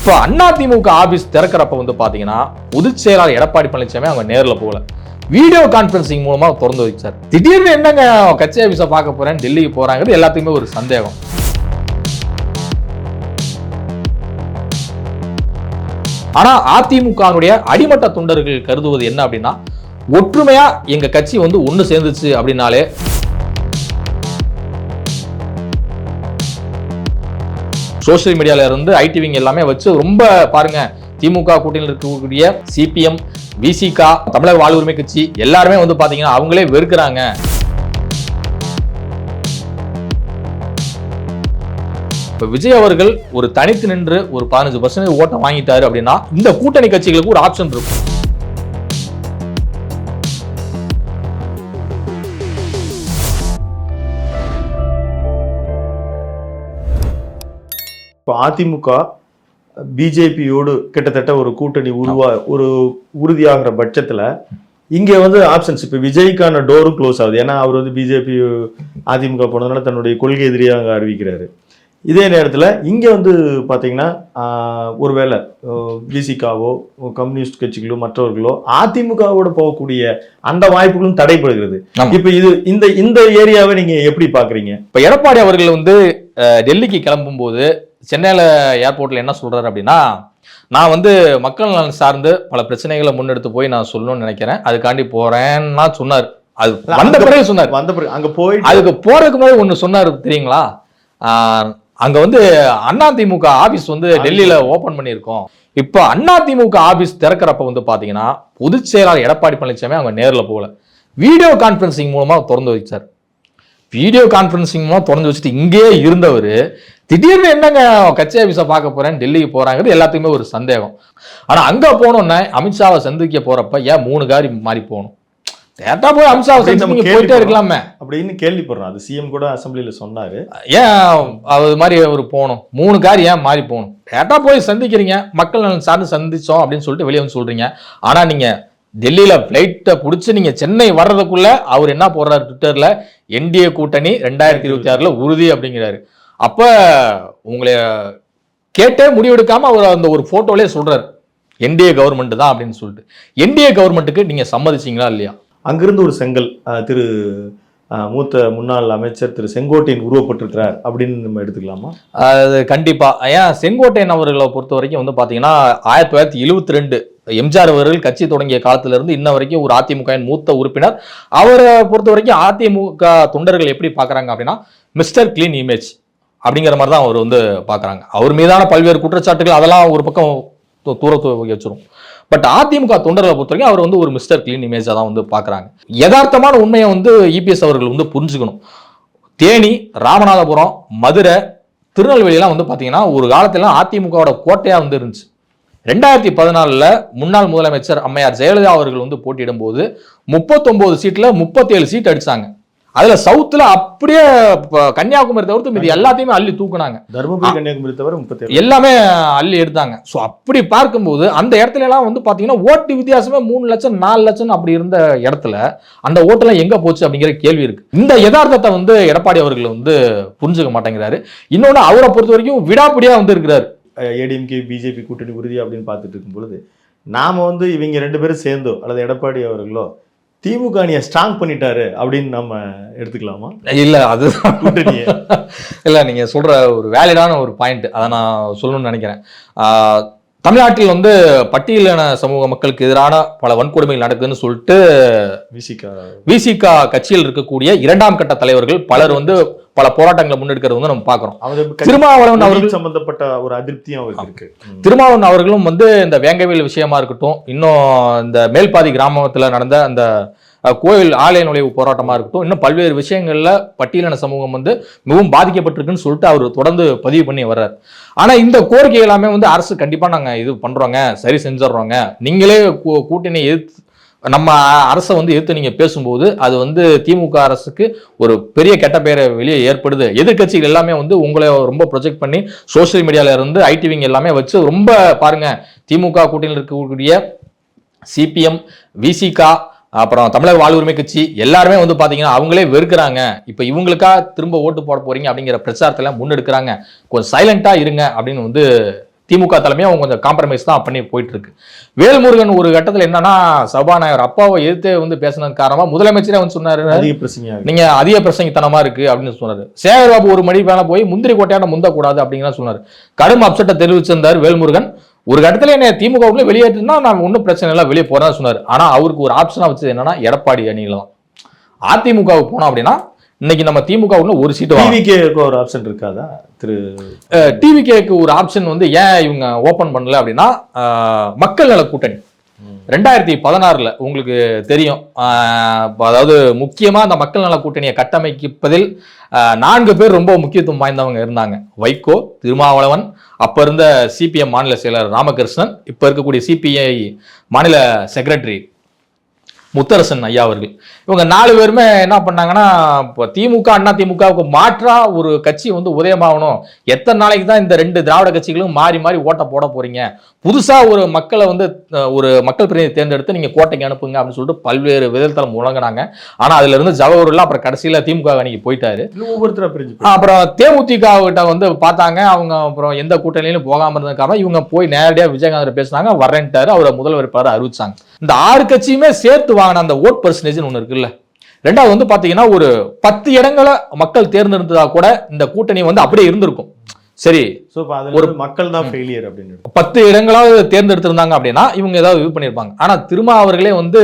இப்போ அதிமுக ஆபீஸ் திறக்கிறப்ப வந்து பாத்தீங்கன்னா பொதுச் செயலாளர் எடப்பாடி பழனிசாமி அவங்க நேர்ல போகல. வீடியோ கான்ஃபரன்சிங் மூலமா திறந்து வச்சார். திடீர்னு என்னங்க கட்சி ஆபீஸை பார்க்க போறேன் டெல்லிக்கு போறாங்கிறது எல்லாத்துக்குமே ஒரு சந்தேகம். ஆனா அதிமுகவுடைய அடிமட்ட தொண்டர்கள் கருதுவது என்ன அப்படின்னா ஒற்றுமையா எங்க கட்சி வந்து ஒன்று சேர்ந்துச்சு அப்படின்னாலே சோஷியல் மீடியால இருந்து ஐடிவிங் எல்லாமே வச்சு ரொம்ப பாருங்க திமுக கூட்டணியில் இருக்கக்கூடிய சிபிஎம் விசிகா தமிழக வாழ்வுரிமை கட்சி எல்லாருமே வந்து பாத்தீங்கன்னா அவங்களே வெறுக்கிறாங்க. இப்போ விஜய் அவர்கள் ஒரு தனித்து நின்று ஒரு பதினஞ்சு பர்சன்டேஜ் ஓட்டம் வாங்கிட்டாரு அப்படின்னா இந்த கூட்டணி கட்சிகளுக்கு ஒரு ஆப்ஷன் இருக்கும். இப்போ அதிமுக பிஜேபியோடு கிட்டத்தட்ட ஒரு கூட்டணி உருவா ஒரு உறுதியாகிற பட்சத்துல இங்க வந்து ஆப்ஷன்ஸ் இப்போ விஜய்க்கான டோரும் க்ளோஸ் ஆகுது. ஏன்னா அவர் வந்து பிஜேபி அதிமுக போனதுனால தன்னுடைய கொள்கை எதிரியாக அங்க அறிவிக்கிறாரு. இதே நேரத்துல இங்க வந்து பாத்தீங்கன்னா ஆஹ், ஒருவேளை பிசிகாவோ கம்யூனிஸ்ட் கட்சிகளோ மற்றவர்களோ அதிமுகவோட போகக்கூடிய அந்த வாய்ப்புகளும் தடைபடுகிறது. இப்ப இது இந்த இந்த ஏரியாவை நீங்க எப்படி பாக்குறீங்க? இப்ப எடப்பாடி அவர்கள் வந்து டெல்லிக்கு கிளம்பும்போது சென்னையில ஏர்போர்ட்ல என்ன சொல்றாரு அப்படின்னா நான் வந்து மக்கள் நலன் சார்ந்து பல பிரச்சனைகளை முன்னெடுத்து போய் நான் சொல்லணும்னு நினைக்கிறேன். அதுக்காண்டி போறேன்னா சொன்னார். அது வந்த பிறகு சொன்னார். வந்த பிறகு அங்க போயிட்டு அதுக்கு போறதுக்கு முன்னாடி ஒண்ணு சொன்னாரு தெரியுங்களா? அங்க வந்து அதிமுக ஆபீஸ் வந்து டெல்லியில ஓபன் பண்ணியிருக்கோம். இப்போ அதிமுக ஆபீஸ் திறக்கிறப்ப வந்து பாத்தீங்கன்னா பொதுச் செயலாளர் எடப்பாடி பழனிசாமி அவங்க நேர்ல போகல. வீடியோ கான்ஃபரன்சிங் மூலமா திறந்து வச்சார். வீடியோ கான்ஃபரன்சிங் மூலம் திறந்து வச்சுட்டு இங்கேயே இருந்தவர் திடீர்னு என்னங்க கட்சி ஆபீஸை பார்க்க போறேன் டெல்லிக்கு போறாங்கிறது எல்லாத்துக்குமே ஒரு சந்தேகம். ஆனா அங்க போனோன்னே அமித்ஷாவை சந்திக்க போறப்ப ஏன் மூணு காரி மாறி போகணும்? டேட்டா போய் அமித்ஷாவை சந்திச்சு போயிட்டே. இருக்கலாமே. அப்படின்னு கேள்விப்படுறோம். அது சிஎம் கூட அசெம்பிளில சொன்னாரு. ஏன் அது மாதிரி அவர் போகணும்? மூணு கார் ஏன் மாறி போகணும்? டேட்டா போய் சந்திக்கிறீங்க மக்கள் சார்ந்து சந்திச்சோம் அப்படின்னு சொல்லிட்டு வெளியே வந்து சொல்றீங்க. ஆனா நீங்க டெல்லியில் ஃப்ளைட்டை பிடிச்சி நீங்கள் சென்னை வர்றதுக்குள்ள அவர் என்ன போடுறாரு ட்விட்டரில்? என்டிஏ கூட்டணி ரெண்டாயிரத்தி இருபத்தி ஆறில் உறுதி அப்படிங்கிறாரு. அப்போ உங்களை கேட்டே முடிவெடுக்காமல் அவர் அந்த ஒரு ஃபோட்டோவிலே சொல்கிறார் என்டிஏ கவர்மெண்ட் தான் அப்படின்னு சொல்லிட்டு. என்டிஏ கவர்மெண்ட்டுக்கு நீங்கள் சம்மதிச்சீங்களா இல்லையா? அங்கிருந்து ஒரு செங்கல் திரு மூத்த முன்னாள் அமைச்சர் திரு செங்கோட்டையன் உருவப்பட்டிருக்கிறார். அப்படின்னு நம்ம எடுத்துக்கலாமா? அது கண்டிப்பாக ஏன் செங்கோட்டையன் அவர்களை பொறுத்த வரைக்கும் வந்து பார்த்தீங்கன்னா ஆயிரத்தி தொள்ளாயிரத்தி எழுபத்தி ரெண்டு எம்ஜிஆர் அவர்கள் கட்சி தொடங்கிய காலத்திலிருந்து இன்ன வரைக்கும் ஒரு அதிமுகவின் மூத்த உறுப்பினர். அவரை பொறுத்த வரைக்கும் அதிமுக தொண்டர்கள் எப்படி பார்க்குறாங்க அப்படின்னா மிஸ்டர் கிளீன் இமேஜ் அப்படிங்கிற மாதிரி தான் அவர் வந்து பார்க்குறாங்க அவர் மீதான பல்வேறு குற்றச்சாட்டுகள் அதெல்லாம் ஒரு பக்கம் தூரத்து வச்சிரும். பட் அதிமுக தொண்டர்களை பொறுத்த வரைக்கும் அவர் வந்து ஒரு மிஸ்டர் கிளீன் இமேஜாக தான் வந்து பார்க்குறாங்க. யதார்த்தமான உண்மையை வந்து இபிஎஸ் அவர்கள் வந்து புரிஞ்சுக்கணும். தேனி ராமநாதபுரம் மதுரை திருநெல்வேலியெல்லாம் வந்து பார்த்தீங்கன்னா ஒரு காலத்திலாம் அதிமுகவோட கோட்டையாக வந்து இருந்துச்சு. ரெண்டாயிரத்தி பதினாலில் முன்னாள் முதலமைச்சர் அம்மையார் ஜெயலலிதா அவர்கள் வந்து போட்டியிடும் போது முப்பத்தொம்போது சீட்டில் முப்பத்தேழு சீட் அடித்தாங்க அதுல சவுத்துல அப்படியே கன்னியாகுமரி தவிர்த்து மீதி எல்லாத்தையுமே அள்ளி தூக்குனாங்க. தருமபுரி கன்னியாகுமரி தவிர முப்பத்தி எல்லாமே அள்ளி எடுத்தாங்க. ஸோ அப்படி பார்க்கும்போது அந்த இடத்துல எல்லாம் வந்து பார்த்தீங்கன்னா ஓட்டு வித்தியாசமே மூணு லட்சம் நாலு லட்சம் அப்படி இருந்த இடத்துல அந்த ஓட்டெல்லாம் எங்க போச்சு அப்படிங்கிற கேள்வி இருக்கு. இந்த யதார்த்தத்தை வந்து எடப்பாடி அவர்கள் வந்து புரிஞ்சுக்க மாட்டேங்கிறாரு. இன்னொன்று அவரை பொறுத்த வரைக்கும் விடாப்பிடியா வந்து இருக்கிறாரு. ஏடிஎம்கே பிஜேபி கூட்டணி உறுதி அப்படின்னு பார்த்துட்டு இருக்கும் பொழுது நாம வந்து இவங்க ரெண்டு பேரும் சேர்ந்தோ அல்லது எடப்பாடி அவர்களோ திமுக அணியை ஸ்ட்ராங் பண்ணிட்டாரு அப்படின்னு நம்ம எடுத்துக்கலாமா? இல்ல அது கூட்டணியை. இல்ல நீங்க சொல்ற ஒரு வேலிடான ஒரு பாயிண்ட் அதை நான் சொல்லணும்னு நினைக்கிறேன். தமிழ்நாட்டில் வந்து பட்டியலின சமூக மக்களுக்கு எதிரான பல வன்கொடுமைகள் நடக்குதுன்னு சொல்லிட்டு விசிகா. விசிகா கட்சியில் இருக்கக்கூடிய இரண்டாம் கட்ட தலைவர்கள் பலர் வந்து பல போராட்டங்களை முன்னெடுக்கிறது வந்து நம்ம பார்க்கிறோம். திருமாவளவன் அவர்கள் சம்பந்தப்பட்ட ஒரு அதிருப்தியும் அவருக்கு இருக்கு. திருமாவளவன் அவர்களும் வந்து இந்த வேங்கவேல் விஷயமா இருக்கட்டும் இன்னும் இந்த மேல்பாதி கிராமத்துல நடந்த அந்த கோயில் ஆலய நுழைவு போராட்டமாக இருக்கட்டும் இன்னும் பல்வேறு விஷயங்களில் பட்டியலின சமூகம் வந்து மிகவும் பாதிக்கப்பட்டிருக்குன்னு சொல்லிட்டு அவர் தொடர்ந்து பதிவு பண்ணி வர்றார். ஆனால் இந்த கோரிக்கை எல்லாமே வந்து அரசு கண்டிப்பாக நாங்கள் இது பண்ணுறோங்க சரி செஞ்சிடறோங்க. நீங்களே கூ- கூட்டணி எதிர்த்து நம்ம அரசை வந்து எதிர்த்து நீங்கள் பேசும்போது அது வந்து திமுக அரசுக்கு ஒரு பெரிய கெட்ட பெயரை வெளியே ஏற்படுது. எதிர்க்கட்சிகள் எல்லாமே வந்து உங்களை ரொம்ப ப்ரொஜெக்ட் பண்ணி சோஷியல் மீடியாவில் இருந்து ஐடிவிங் எல்லாமே வச்சு ரொம்ப பாருங்கள் திமுக கூட்டணியில் இருக்கக்கூடிய சிபிஎம் விசிகா அப்புறம் தமிழக வாழ் உரிமை கட்சி எல்லாருமே வந்து பாத்தீங்கன்னா அவங்களே வெறுக்கிறாங்க. இப்போ இவங்களுக்கா திரும்ப ஓட்டு போட போறீங்க அப்படிங்கிற பிரச்சாரத்தை எல்லாம் முன்னெடுக்கிறாங்க. கொஞ்சம் சைலண்டா இருங்க அப்படின்னு வந்து திமுக தலைமையை அவங்க கொஞ்சம் காம்ப்ரமைஸ் தான் பண்ணி போயிட்டு இருக்கு வேல்முருகன் ஒரு கட்டத்துல என்னன்னா சபாநாயகர் அப்பாவை எதிர்த்து வந்து பேசினது காரணமா முதலமைச்சரே வந்து சொன்னாரு அதிக பிரச்சனையா இருக்கு. நீங்க அதிக பிரசங்கித்தனமா இருக்கு அப்படின்னு சொன்னாரு. சேகர்பாபு ஒரு மணி மேல போய் முந்திரி கோட்டையான முந்தக்கூடாது அப்படிங்கிற சொன்னாரு. கடும் அப்செட்டை தெரிவிச்சிருந்தார் வேல்முருகன். ஒரு கட்டத்துல என்ன திமுக உள்ள வெளியேற்றினா நான் ஒன்றும் பிரச்சனை இல்லை வெளியே போறதா சொன்னாரு. ஆனா அவருக்கு ஒரு ஆப்ஷனா வச்சது என்னன்னா எடப்பாடி அணியில தான் அதிமுகவுக்கு போனோம் அப்படின்னா இன்னைக்கு நம்ம திமுக உள்ள ஒரு சீட்டு. டிவிகேக்கு ஒரு ஆப்ஷன் இருக்காதா? திரு டிவிகேக்கு ஒரு ஆப்ஷன் வந்து ஏன் இவங்க ஓபன் பண்ணல அப்படின்னா மக்கள் நல கூட்டணி. ரெண்டாயிரத்தி பதினாறில் உங்களுக்கு தெரியும். அதாவது முக்கியமாக அந்த மக்கள் நல கூட்டணியை கட்டமைப்பதில் நான்கு பேர் ரொம்ப முக்கியத்துவம் வாய்ந்தவங்க இருந்தாங்க. வைகோ திருமாவளவன் அப்போ இருந்த சிபிஎம் மாநில செயலர் ராமகிருஷ்ணன் இப்போ இருக்கக்கூடிய சிபிஐ மாநில செக்ரட்டரி முத்தரசன் ஐயா அவர்கள். இவங்க நாலு பேருமே என்ன பண்ணாங்கன்னா இப்போ திமுக அண்ணா திமுகவுக்கு மாற்றா ஒரு கட்சி வந்து உதயமாகணும். எத்தனை நாளைக்கு தான் இந்த ரெண்டு திராவிட கட்சிகளும் மாறி மாறி ஓட்ட போட போறீங்க? புதுசா ஒரு மக்களை வந்து ஒரு மக்கள் பிரதிநிதி தேர்ந்தெடுத்து நீங்க கோட்டைக்கு அனுப்புங்க அப்படின்னு சொல்லிட்டு பல்வேறு விதத்தில் முழங்கினாங்க. ஆனா அதுல இருந்து ஜவஹர்லாம் அப்புறம் கடைசியில திமுக அணிக்கு போயிட்டாரு. இல்ல ஒவ்வொருத்தரா பிரிஞ்சு அப்புறம் தேமுதிக கிட்ட வந்து பார்த்தாங்க. அவங்க அப்புறம் எந்த கூட்டணியிலும் போகாம இருந்ததுக்காக இவங்க போய் நேரடியா விஜயகாந்த் பேசினாங்க. வரேன்ட்டாரு. அவரை முதல்வர் அறிவிச்சாங்க. இந்த ஆறு கட்சியுமே சேர்த்து வாங்கின அந்த ஓட் பர்சன்டேஜ் ஒன்று இருக்குல்ல. ரெண்டாவது வந்து பாத்தீங்கன்னா ஒரு பத்து இடங்களை மக்கள் தேர்ந்தெடுத்ததா கூட இந்த கூட்டணி வந்து அப்படியே இருந்திருக்கும். சரி ஒரு மக்கள் தான் ஃபெயிலியர் அப்படின்னு பத்து இடங்களாவது தேர்ந்தெடுத்திருந்தாங்க அப்படின்னா இவங்க ஏதாவது இது பண்ணியிருப்பாங்க ஆனா திருமா அவர்களே வந்து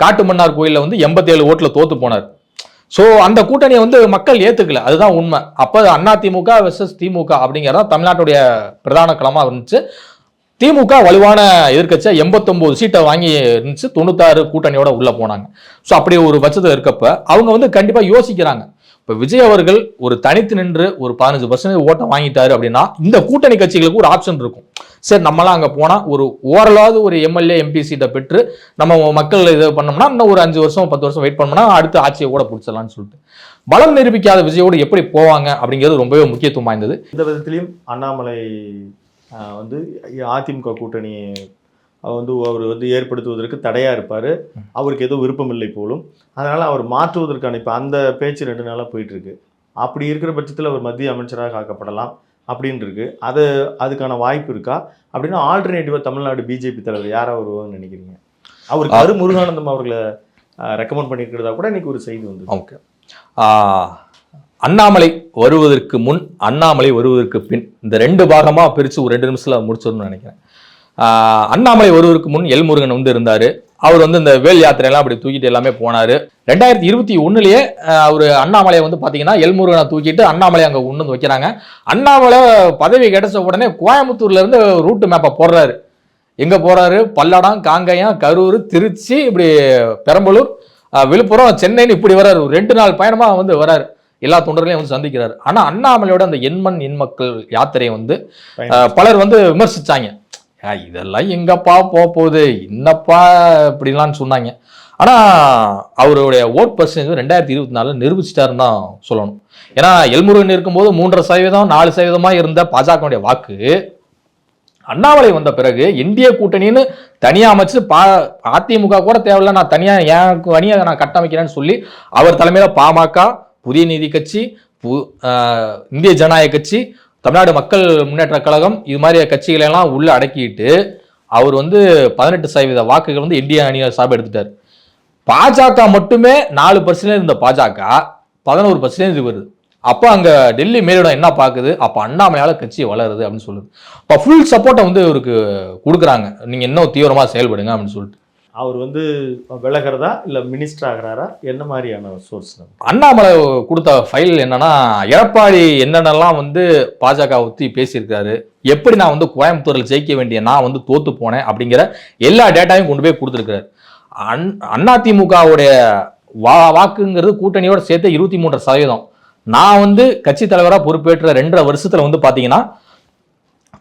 காட்டுமன்னார் கோயில்ல வந்து எண்பத்தேழு ஓட்டுல தோத்து போனார். சோ அந்த கூட்டணியை வந்து மக்கள் ஏத்துக்கல. அதுதான் உண்மை. அப்ப அண்ணா திமுக வெர்சஸ் திமுக அப்படிங்கறத தமிழ்நாட்டுடைய பிரதான களமா இருந்துச்சு. திமுக வலுவான எதிர்க்கட்சியா எண்பத்தொம்போது சீட்டை வாங்கி இருந்துச்சு. தொண்ணூத்தாறு கூட்டணியோட உள்ள போனாங்க. ஸோ அப்படி ஒரு பட்சத்தில் இருக்கப்ப அவங்க வந்து கண்டிப்பா யோசிக்கிறாங்க. இப்போ விஜய் அவர்கள் ஒரு தனித்து நின்று ஒரு பதினஞ்சு பர்சன்டேஜ் ஓட்டை வாங்கிட்டாரு அப்படின்னா இந்த கூட்டணி கட்சிகளுக்கு ஒரு ஆப்ஷன் இருக்கும். சரி நம்மளாம் அங்கே போனால் ஒரு ஓரளவாவது ஒரு எம்எல்ஏ எம்பி சீட்டை பெற்று நம்ம மக்கள் இது பண்ணோம்னா இன்னும் ஒரு அஞ்சு வருஷம் பத்து வருஷம் வெயிட் பண்ணோம்னா அடுத்து ஆட்சியை கூட பிடிச்சிடலாம்னு சொல்லிட்டு. பலம் நிரூபிக்காத விஜயோடு எப்படி போவாங்க அப்படிங்கிறது ரொம்பவே முக்கியத்துவம் வாய்ந்தது. இந்த விதத்திலையும் அண்ணாமலை வந்து அதிமுக கூட்டணி வந்து அவர் வந்து ஏற்படுத்துவதற்கு தடையா இருப்பாரு. அவருக்கு ஏதோ விருப்பம் இல்லை போலும். அதனால அவர் மாற்றுவதற்கான இப்ப அந்த பேச்சு ரெண்டு நாளா போயிட்டு இருக்கு அப்படி இருக்கிற பட்சத்தில் அவர் மத்திய அமைச்சராக ஆக்கப்படலாம் அப்படின்னு இருக்கு அது அதுக்கான வாய்ப்பு இருக்கா? அப்படின்னா ஆல்டர்னேட்டிவா தமிழ்நாடு பிஜேபி தலைவர் யாரா வருவாங்கன்னு நினைக்கிறீங்க? அவர் கரு முருகானந்தம் அவர்களை ரெக்கமெண்ட் பண்ணியிருக்கிறதா கூட இன்னைக்கு ஒரு செய்தி வந்து ஓகே. அண்ணாமலை வருவதற்கு முன் அண்ணாமலை வருவதற்கு பின் இந்த ரெண்டு பாகமாக பிரித்து ஒரு ரெண்டு நிமிஷத்தில் முடிச்சிடணும்னு நினைக்கிறேன். அண்ணாமலை வருவதற்கு முன் எல்முருகன் வந்து இருந்தார். அவர் வந்து இந்த வேல் யாத்திரையெல்லாம் அப்படி தூக்கிட்டு எல்லாமே போனார். ரெண்டாயிரத்தி இருபத்தி ஒன்றுலேயே அவர் அண்ணாமலையை வந்து பார்த்தீங்கன்னா எல்முருகனை தூக்கிட்டு அண்ணாமலை அங்கே கொண்டு வந்து வைக்கிறாங்க. அண்ணாமலை பதவி கிடைச்ச உடனே கோயம்புத்தூர்லேருந்து ரூட்டு மேப்பை போடுறாரு. எங்கே போகிறாரு பல்லடம் காங்கயம் கரூர் திருச்சி இப்படி பெரம்பலூர் விழுப்புரம் சென்னைன்னு இப்படி வர்றாரு. ஒரு ரெண்டு நாள் பயணமாக வந்து வர்றாரு. எல்லா தொண்டர்களையும் வந்து சந்திக்கிறாரு. ஆனா அண்ணாமலையோட அந்த எண்மண் எண்மக்கள் யாத்திரையை வந்து பலர் வந்து விமர்சிச்சாங்க. "ஆ, இதெல்லாம் எங்கப்பா போக போகுது? என்னப்பா இப்படிலாம் சொன்னாங்க. ஆனா அவருடைய ஓட் பர்சன்டேஜ் ரெண்டாயிரத்தி இருபத்தி நாலுல நிரூபிச்சிட்டாருன்னு தான் சொல்லணும். ஏன்னா எல்முருகன் இருக்கும்போது மூன்றரை சதவீதம் நாலு சதவீதமா இருந்த பாஜகவுடைய வாக்கு அண்ணாமலை வந்த பிறகு இந்திய கூட்டணின்னு தனியா அமைச்சு பா அதிமுக கூட தேவையில்ல நான் தனியா எனக்கு அணியை நான் கட்டமைக்கிறேன்னு சொல்லி அவர் தலைமையில பாமக புதிய நீதி கட்சி பு- இந்திய ஜனநாயக கட்சி தமிழ்நாடு மக்கள் முன்னேற்ற கழகம் இது மாதிரி கட்சிகளெல்லாம் உள்ளே அடக்கிட்டு அவர் வந்து பதினெட்டு சதவீத வாக்குகள் வந்து இந்திய அணியை சார்பாக எடுத்துட்டார். பாஜக மட்டுமே நாலு பர்சன்டேஜ் இருந்த பாஜக பதினோரு பர்சன்டேஜ் வருது. அப்போ அங்கே டெல்லி மேலிடம் என்ன பார்க்குது அப்போ அண்ணாமலையால் கட்சி வளருது அப்படின்னு சொல்லுது. இப்போ ஃபுல் சப்போர்ட்டை வந்து இவருக்கு கொடுக்குறாங்க. நீங்கள் இன்னும் தீவிரமாக செயல்படுங்க அப்படின்னு சொல்லிட்டு. அவர் வந்து விலகிறதா இல்லை மினிஸ்டர் ஆகிறாரா? என்ன மாதிரியான சோர்ஸ் அண்ணாமலை கொடுத்த ஃபைல் என்னன்னா எடப்பாடி என்னென்னலாம் வந்து பாஜக ஒத்தி பேசியிருக்காரு எப்படி நான் வந்து கோயம்புத்தூரில் ஜெயிக்க வேண்டிய நான் வந்து தோத்து போனேன் அப்படிங்கிற எல்லா டேட்டாவையும் கொண்டு போய் கொடுத்துருக்காரு அன் அதிமுகவுடைய வா வாக்குங்கிறது கூட்டணியோட சேர்த்து இருபத்தி மூன்று சதவீதம். நான் வந்து கட்சி தலைவராக பொறுப்பேற்ற ரெண்டரை வருஷத்தில் வந்து பார்த்தீங்கன்னா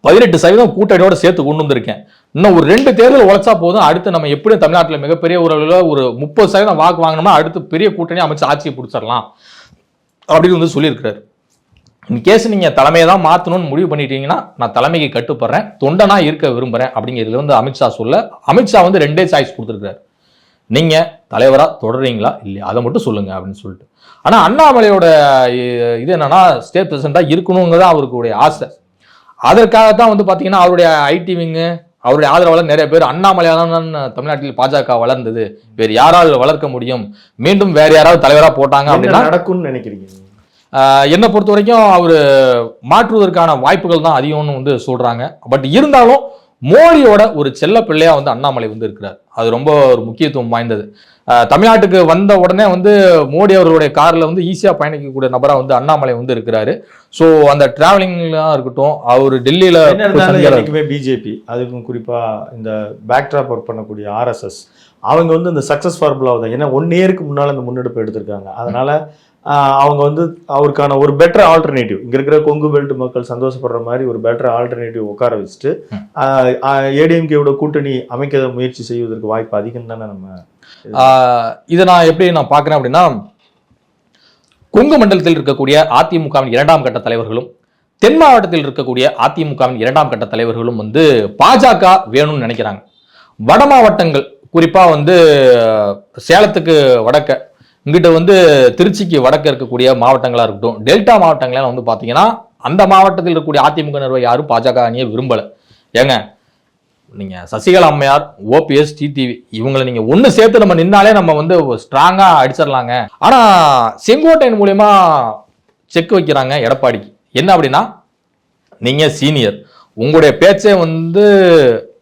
பதினெட்டு சதவீதம் கூட்டணியோட சேர்த்து கொண்டு வந்திருக்கேன். இன்னும் ஒரு ரெண்டு தேர்தல் உழைச்சா போதும். அடுத்து நம்ம எப்படியும் தமிழ்நாட்டில் மிகப்பெரிய ஒரு ஒரு முப்பது சதவீதம் வாக்கு வாங்கினோம்னா அடுத்து பெரிய கூட்டணி அமைச்சு ஆட்சியை பிடிச்சிடலாம். அப்படின்னு வந்து சொல்லியிருக்கிறாரு. இன்கேஸ் நீங்கள் தலைமையை தான் மாற்றணும்னு முடிவு பண்ணிட்டீங்கன்னா நான் தலைமைக்கு கட்டுப்படுறேன். தொண்டனா இருக்க விரும்புகிறேன் அப்படிங்கிறதுல வந்து அமித்ஷா சொல்ல அமித்ஷா வந்து ரெண்டே சாய்ஸ் கொடுத்துருக்காரு நீங்கள் தலைவராக தொடர்றீங்களா? இல்லையா? அதை மட்டும் சொல்லுங்கள் அப்படின்னு சொல்லிட்டு. ஆனால் அண்ணாமலையோட இது என்னன்னா ஸ்டேட் பிரசிடண்டாக இருக்கணுங்கிறது அவருக்குடைய ஆசை. அதற்காகத்தான் வந்து பாத்தீங்கன்னா அவருடைய ஐடி விங்கு அவருடைய ஆதரவாளர் நிறைய பேர் அண்ணாமலையால் தான் தமிழ்நாட்டில் பாஜக வளர்ந்தது. வேறு யாரால் வளர்க்க முடியும்? மீண்டும் வேற யாராவது தலைவரா போட்டாங்க அப்படின்னா நடக்கும்னு நினைக்கிறீங்க? என்னை பொறுத்த வரைக்கும் அவர் மாற்றுவதற்கான வாய்ப்புகள் தான் அதிகம்னு வந்து சொல்றாங்க. பட் இருந்தாலும் மோடியோட ஒரு செல்ல பிள்ளையா வந்து அண்ணாமலை வந்து இருக்கிறார். அது ரொம்ப ஒரு முக்கியத்துவம் வாய்ந்தது. தமிழ்நாட்டுக்கு வந்த உடனே வந்து மோடி அவர்களுடைய கார்ல வந்து ஈஸியா பயணிக்கக்கூடிய நபரா வந்து அண்ணாமலை வந்து இருக்கிறாரு. ஸோ அந்த டிராவலிங்லாம் இருக்கட்டும் அவர் டெல்லியில என்னைக்குமே பிஜேபி அதுக்கும் குறிப்பா இந்த பேக்ட்ராப் ஒர்க் பண்ணக்கூடிய ஆர்எஸ்எஸ் அவங்க வந்து இந்த சக்சஸ் ஃபார்முலாவை தான். ஏன்னா ஒன் இயருக்கு முன்னால் இந்த முன்னெடுப்பு எடுத்திருக்காங்க. அதனால அவங்க வந்து அவருக்கான ஒரு பெட்டர் ஆல்டர்னேட்டிவ் இங்க இருக்கிற கொங்கு பெல்ட் மக்கள் சந்தோஷப்படுற மாதிரி ஒரு பெட்டர் ஆல்டர்னேட்டிவ் உட்கார வச்சுட்டு ஏடிஎம்கேவோட கூட்டணி அமைக்க முயற்சி செய்வதற்கு வாய்ப்பு அதிகம் தானே நம்ம இதை நான் எப்படி நான் பார்க்குறேன் அப்படின்னா கொங்கு மண்டலத்தில் இருக்கக்கூடிய அதிமுகவின் இரண்டாம் கட்ட தலைவர்களும் தென் மாவட்டத்தில் இருக்கக்கூடிய அதிமுகவின் இரண்டாம் கட்ட தலைவர்களும் வந்து பாஜக வேணும்னு நினைக்கிறாங்க. வட மாவட்டங்கள் குறிப்பாக வந்து சேலத்துக்கு வடக்க இங்கிட்ட வந்து திருச்சிக்கு வடக்க இருக்கக்கூடிய மாவட்டங்களா இருக்கட்டும் டெல்டா மாவட்டங்கள்லாம் வந்து பார்த்தீங்கன்னா அந்த மாவட்டத்தில் இருக்கக்கூடிய அதிமுக நிர்வாகி யாரும் பாஜக அணியை விரும்பலை. ஏங்க நீங்கள் சசிகலா அம்மையார் ஓபிஎஸ் டிடிவி இவங்களை நீங்கள் ஒன்று சேர்த்து நம்ம நின்னாலே நம்ம வந்து ஸ்ட்ராங்காக அடிச்சிடலாங்க. ஆனால் செங்கோட்டையன் மூலயமா செக் வைக்கிறாங்க எடப்பாடிக்கு. என்ன அப்படின்னா நீங்கள் சீனியர் உங்களுடைய பேச்சே வந்து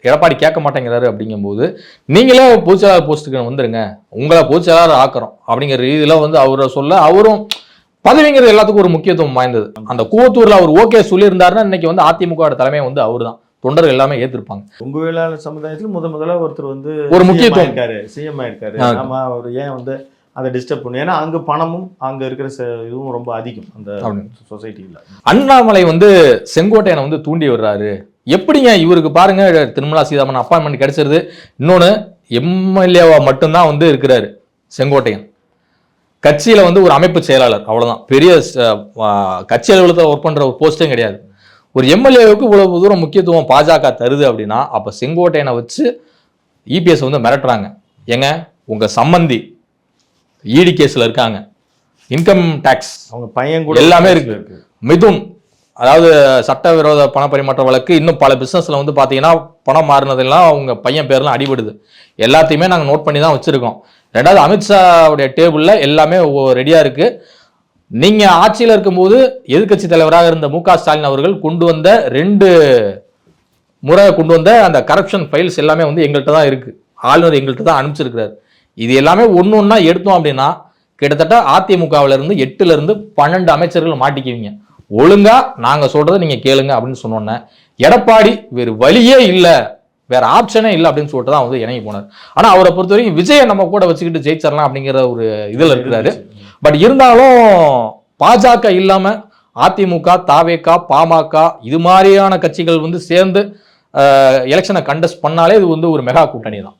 எடப்பாடி கேட்க மாட்டேங்கிறாரு அப்படிங்கும்போது நீங்களே பொதுச்செயலாளர் போஸ்ட்டுக்கு வந்துருங்க. உங்களை பொதுச்செயலாளர் ஆக்குறோம் அப்படிங்கிற ரீதியில் வந்து அவரை சொல்ல அவரும் பதவிங்கிறது எல்லாத்துக்கும் ஒரு முக்கியத்துவம் வாய்ந்தது. அந்த கூத்தூரில் அவர் ஓகே சொல்லியிருந்தாருன்னா இன்னைக்கு வந்து அதிமுக தலைமை வந்து அவர்தான். தொண்டர்கள் எல்லாமே ஏத்திருப்பாங்க. உங்க வேளாளர் சமுதாயத்துல முத முதல்ல ஒருத்தர் வந்து ஒரு முக்கியத்துவம். ஆயிருக்காரு சிஎம் ஆயிருக்காரு. ஆமா அவர் ஏன் வந்து அதை டிஸ்டர்ப் பண்ணும் ஏன்னா அங்க பணமும் அங்க இருக்கிற இதுவும் ரொம்ப அதிகம் அந்த. சொசைட்டில அண்ணாமலை வந்து செங்கோட்டையனை வந்து தூண்டி விடுறாரு. எப்படிங்க இவருக்கு பாருங்க திருமலா சீதாராமன் அப்பாயின்மெண்ட் கிடைச்சிருது. இன்னொன்னு எம்எல்ஏவா மட்டும்தான் வந்து இருக்கிறாரு செங்கோட்டையன். கட்சியில வந்து ஒரு அமைப்பு செயலாளர் அவ்வளவுதான். பெரிய கட்சி அலுவலகத்தில் ஒர்க் பண்ற ஒரு போஸ்டே கிடையாது. ஒரு எம்எல்ஏவுக்கு இவ்வளவு தூரம் முக்கியத்துவம் பாஜக தருது அப்படின்னா அப்ப செங்கோட்டையனை வச்சு இபிஎஸ் வந்து மிரட்டுறாங்க. ஏங்க? உங்க சம்மந்தி ஈடி கேஸ்ல இருக்காங்க. இன்கம் டேக்ஸ் அவங்க பையன் கூட எல்லாமே இருக்கு. மிதுன் அதாவது சட்டவிரோத பண பரிமாற்ற வழக்கு இன்னும் பல பிசினஸ்ல வந்து பாத்தீங்கன்னா பணம் மாறினதெல்லாம் அவங்க பையன் பேர்லாம் அடிபடுது. எல்லாத்தையுமே நாங்க நோட் பண்ணி தான் வச்சிருக்கோம். ரெண்டாவது அமித்ஷாவுடைய டேபிள்ல எல்லாமே ரெடியா இருக்கு. நீங்க ஆட்சியில் இருக்கும்போது எதிர்க்கட்சி தலைவராக இருந்த மு ஸ்டாலின் அவர்கள் கொண்டு வந்த ரெண்டு முறை கொண்டு வந்த அந்த கரப்ஷன் ஃபைல்ஸ் எல்லாமே வந்து எங்கள்கிட்ட தான் இருக்கு. ஆளுநர் எங்கள்கிட்ட தான் அனுப்பிச்சிருக்கிறார். இது எல்லாமே ஒன்று ஒன்றா எடுத்தோம் அப்படின்னா கிட்டத்தட்ட அதிமுகவிலேருந்து எட்டுலேருந்து எட்டுல இருந்து பன்னெண்டு அமைச்சர்கள் மாட்டிக்குவீங்க. ஒழுங்கா நாங்கள் சொல்றதை நீங்க கேளுங்க அப்படின்னு சொன்னோன்னே எடப்பாடி வேறு வழியே இல்லை வேற ஆப்ஷனே இல்லை அப்படின்னு சொல்லிட்டு தான் வந்து இணங்கி போனார். ஆனால் அவரை பொறுத்த வரைக்கும் விஜயை நம்ம கூட வச்சுக்கிட்டு ஜெயிச்சிடலாம் அப்படிங்கிற ஒரு இதில் இருக்கிறாரு. பட் இருந்தாலும் பாஜக இல்லாமல் அதிமுக தாவேகா பாமக இது மாதிரியான கட்சிகள் வந்து சேர்ந்து எலெக்ஷனை கண்டஸ்ட் பண்ணாலே இது வந்து ஒரு மெகா கூட்டணி தான்